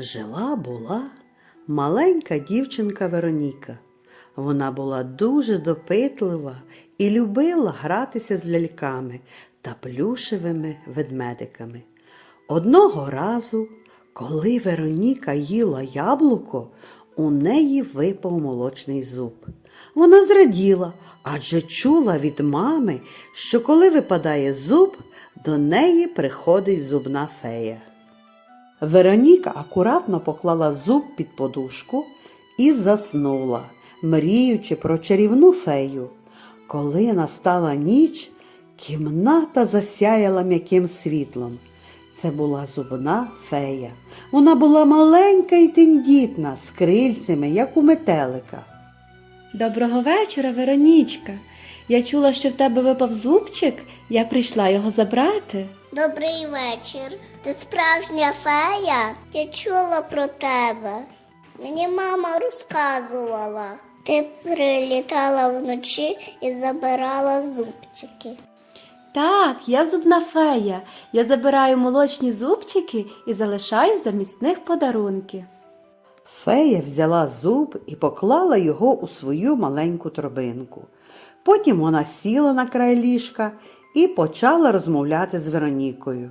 Жила була маленька дівчинка Вероніка. Вона була дуже допитлива і любила гратися з ляльками та плюшевими ведмедиками. Одного разу, коли Вероніка їла яблуко, у неї випав молочний зуб. Вона зраділа, адже чула від мами, що коли випадає зуб, до неї приходить зубна фея. Вероніка акуратно поклала зуб під подушку і заснула, мріючи про чарівну фею. Коли настала ніч, кімната засяяла м'яким світлом. Це була зубна фея. Вона була маленька і тендітна, з крильцями, як у метелика. Доброго вечора, Веронічка. Я чула, що в тебе випав зубчик, я прийшла його забрати. Добрий вечір. Ти справжня фея? Я чула про тебе. Мені мама розказувала. Ти прилітала вночі і забирала зубчики. Так, я зубна фея. Я забираю молочні зубчики і залишаю замість них подарунки. Фея взяла зуб і поклала його у свою маленьку торбинку. Потім вона сіла на край ліжка і почала розмовляти з Веронікою.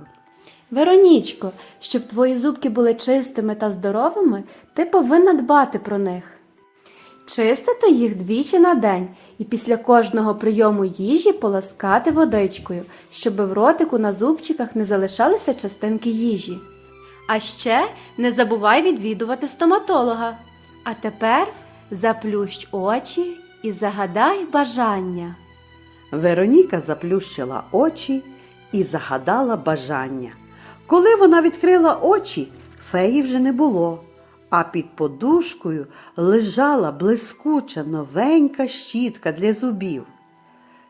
Веронічко, щоб твої зубки були чистими та здоровими, ти повинна дбати про них. Чистити їх двічі на день і після кожного прийому їжі поласкати водичкою, щоб в ротику на зубчиках не залишалися частинки їжі. А ще не забувай відвідувати стоматолога. А тепер заплющ очі і загадай бажання. Вероніка заплющила очі і загадала бажання. Коли вона відкрила очі, феї вже не було, а під подушкою лежала блискуча новенька щітка для зубів.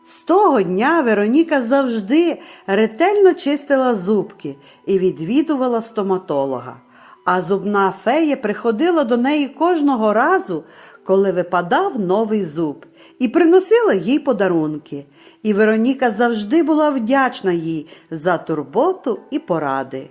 З того дня Вероніка завжди ретельно чистила зубки і відвідувала стоматолога. А зубна фея приходила до неї кожного разу, коли випадав новий зуб, і приносила їй подарунки. І Вероніка завжди була вдячна їй за турботу і поради.